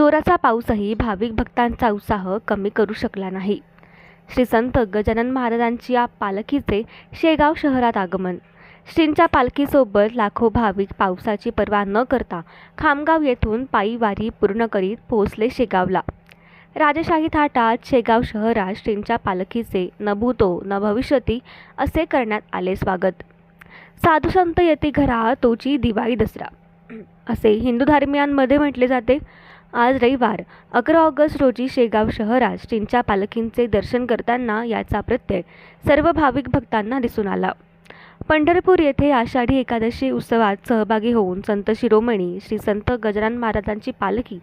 जोराचा पाऊसही भाविक भक्तांचा उत्साह कमी करू शकला नाही. श्री संत गजानन महाराजांची या पालखीचे शेगाव शहरात आगमन. श्रींच्या पालखीसोबत लाखो भाविक पावसाची पर्वा न करता खामगाव येथून पायी वारी पूर्ण करीत पोहोचले शेगावला. राजशाही थाटात शेगाव शहरात श्रींच्या पालखीचे न भूतो न भविष्यती असे करण्यात आले स्वागत. साधू संत येते घरा तोची दिवाळी दसरा. असे हिंदू धर्मियांमध्ये म्हटले जाते. आज रविवार अकरा ऑगस्ट रोजी शेगाव शहरात श्रींच्या पालखींचे दर्शन करताना याचा प्रत्यय सर्व भाविक भक्तांना दिसून आला. पंढरपूर येथे आषाढी एकादशी उत्सवात सहभागी होऊन संत शिरोमणी श्री संत गजानन महाराजांची पालखी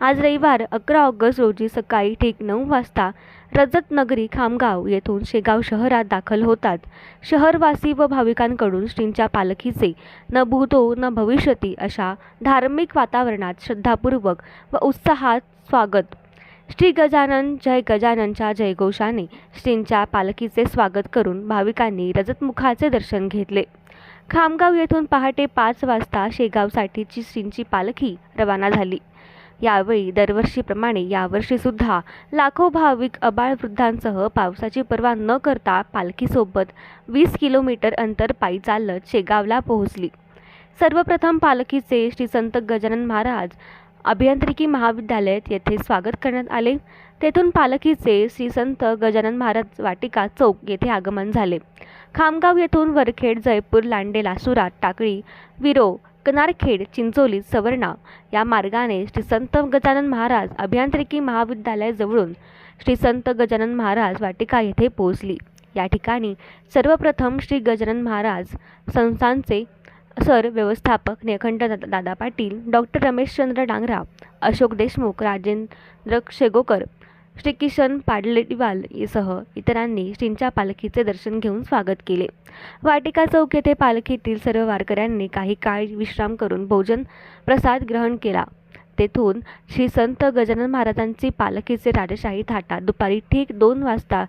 आज रविवार अकरा ऑगस्ट रोजी सकाळी ठीक नऊ वाजता रजत नगरी खामगाव येथून शेगाव शहरात दाखल होतात. शहरवासी व भाविकांकडून श्रींच्या पालखीचे न भूतो न भविष्यती अशा धार्मिक वातावरणात श्रद्धापूर्वक व उत्साहात स्वागत. श्री गजानन जय गजाननच्या जयघोषाने श्रींच्या पालखीचे स्वागत करून भाविकांनी रजतमुखाचे दर्शन घेतले. खामगाव येथून पहाटे पाच वाजता शेगावसाठीची श्रींची पालखी रवाना झाली. यावेळी दरवर्षीप्रमाणे यावर्षीसुद्धा लाखो भाविक अबाळ वृद्धांसह पावसाची पर्वा न करता पालखीसोबत वीस किलोमीटर अंतर पायी चालत शेगावला पोहोचली. सर्वप्रथम पालखीचे श्री संत गजानन महाराज अभियांत्रिकी महाविद्यालयात येथे स्वागत करण्यात आले. तेथून पालखीचे श्री संत गजानन महाराज वाटिका चौक येथे आगमन झाले. खामगाव येथून वरखेड जयपूर लांडे लासुरा टाकळी विरो कनारखेड चिंचोली सवर्णा या मार्गाने श्री संत गजानन महाराज अभियांत्रिकी महाविद्यालयाजवळून श्री संत गजानन महाराज वाटिका येथे पोहोचली. या ठिकाणी सर्वप्रथम श्री गजानन महाराज संस्थांचे सर व्यवस्थापक निखंड दादा दादा पाटील डॉक्टर रमेशचंद्र डांगरा अशोक देशमुख राजेंद्र शेगोकर श्री किशन पाडलेवाल सह इतरांनी श्रींच्या पालखीचे दर्शन घेऊन स्वागत केले. वाटिका चौक येथे पालखीतील सर्व वारकऱ्यांनी काही काळ विश्राम करून भोजन प्रसाद ग्रहण केला. तेथून श्री संत गजानन महाराजांची पालखीचे राजशाही थाटा दुपारी ठीक दोन वाजता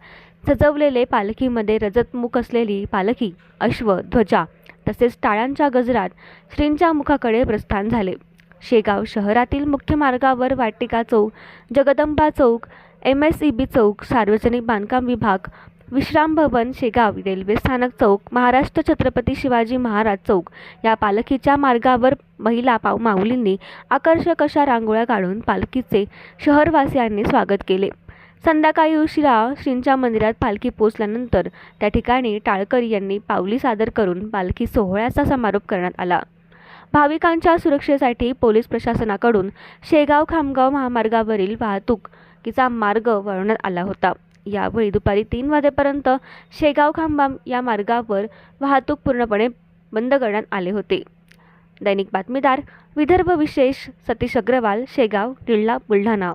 सजवलेले पालखीमध्ये रजतमुख असलेली पालखी अश्व ध्वजा तसेच टाळ्यांच्या गजरात श्रींच्या मुखाकडे प्रस्थान झाले. शेगाव शहरातील मुख्य मार्गावर वाटिका चौक जगदंबा चौक एम एस ई बी चौक सार्वजनिक बांधकाम विभाग विश्राम भवन शेगाव रेल्वे स्थानक चौक महाराष्ट्र छत्रपती शिवाजी महाराज चौक. या पालखीच्या मार्गावर महिला पाव माऊलींनी आकर्षक अशा रांगोळ्या काढून पालखीचे शहरवासियांनी स्वागत केले. संध्याकाळी उशिरा श्रींच्या मंदिरात पालखी पोचल्यानंतर त्या ठिकाणी टाळकर यांनी पावली सादर करून पालखी सोहळ्याचा समारोप करण्यात आला. भाविकांच्या सुरक्षेसाठी पोलीस प्रशासनाकडून शेगाव खामगाव महामार्गावरील वाहतूक वाहतुकीचा मार्ग वळवण्यात आला होता. यावेळी दुपारी तीन वाजेपर्यंत शेगाव खांबाम या मार्गावर वाहतूक पूर्णपणे बंद करण्यात आले होते. दैनिक बातमीदार विदर्भ विशेष सतीश अग्रवाल शेगाव जिल्हा बुलढाणा